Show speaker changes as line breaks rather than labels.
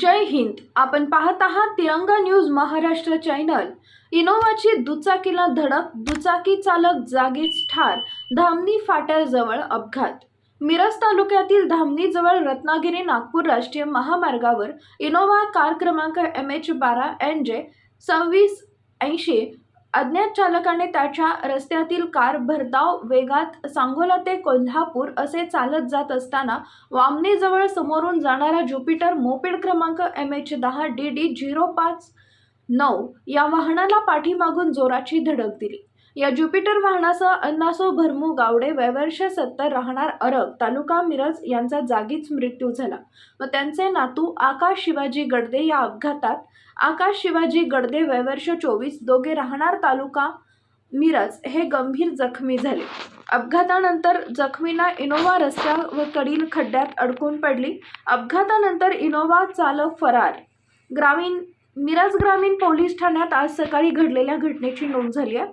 जय हिंद. आपण पाहत आहात तिरंगा न्यूज महाराष्ट्र चॅनल. इनोवाची दुचाकीला धडक दुचाकी चालक जागीच ठार धामणी फाट्याजवळ अपघात. मिरज तालुक्यातील धामणीजवळ रत्नागिरी नागपूर राष्ट्रीय महामार्गावर इनोवा कार क्रमांक एम एच बारा एन जे सव्वीस ऐंशी अज्ञात चालकाने त्याच्या रस्त्यातील कार भरधाव वेगात सांगोला ते कोल्हापूर असे चालत जात असताना वामनेजवळ समोरून जाणारा ज्युपिटर मोपेड क्रमांक एम एच दहा डी डी झिरो पाच नऊ या वाहनाला पाठीमागून जोराची धडक दिली. या ज्युपिटर वाहनासह अन्नासो भरमू गावडे वयवर्ष सत्तर राहणार अरग तालुका मिरज यांचा जागीच मृत्यू झाला. व त्यांचे नातू आकाश शिवाजी गडदे या अपघातात आकाश शिवाजी गडदे वयवर्ष चोवीस दोघे राहणार तालुका मिरज हे गंभीर जखमी झाले. अपघातानंतर जखमींना इनोवा रस्त्याकडील खड्ड्यात अडकून पडली. अपघातानंतर इनोवा चालक फरार. ग्रामीण मिरज ग्रामीण पोलीस ठाण्यात आज सकाळी घडलेल्या घटनेची नोंद झाली आहे.